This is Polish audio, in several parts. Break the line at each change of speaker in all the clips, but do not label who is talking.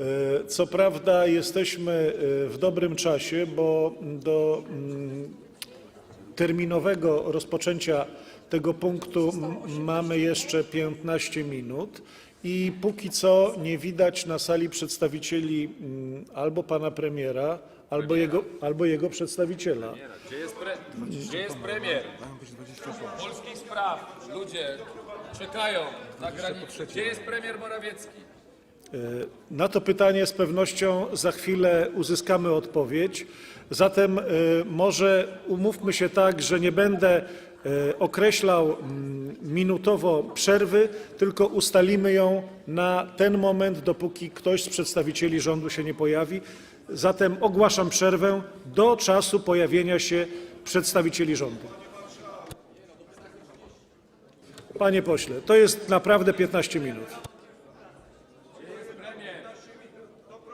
E, Co prawda jesteśmy e, w dobrym czasie, bo do mm, terminowego rozpoczęcia tego punktu mamy jeszcze 15 minut i póki co nie widać na sali przedstawicieli mm, albo pana premiera, albo jego, albo jego przedstawiciela.
Gdzie jest, pre... Gdzie jest premier? Polskich spraw. Ludzie czekają na granicy. Gdzie jest premier Morawiecki?
Na to pytanie z pewnością za chwilę uzyskamy odpowiedź. Zatem e, może umówmy się tak, że nie będę e, określał mm, minutowo przerwy, tylko ustalimy ją na ten moment, dopóki ktoś z przedstawicieli rządu się nie pojawi. Zatem ogłaszam przerwę do czasu pojawienia się przedstawicieli rządu. Panie pośle, to jest naprawdę 15 minut.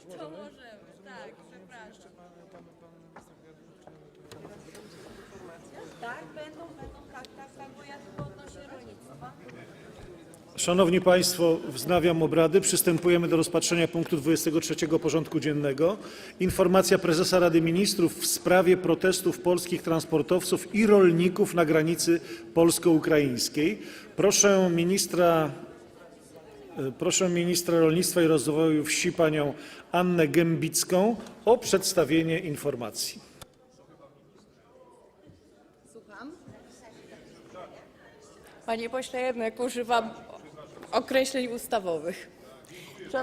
to możemy. Tak, przepraszam. Tak, będą, będą, tak, tak, tak, bo ja tylko odnośnie rolnictwa.
Szanowni Państwo, wznawiam obrady. Przystępujemy do rozpatrzenia punktu 23 porządku dziennego. Informacja prezesa Rady Ministrów w sprawie protestów polskich transportowców i rolników na granicy polsko-ukraińskiej. Proszę ministra, proszę ministra rolnictwa i rozwoju wsi panią Annę Gębicką o przedstawienie informacji.
Słucham? Panie pośle, jednak używam określeń ustawowych.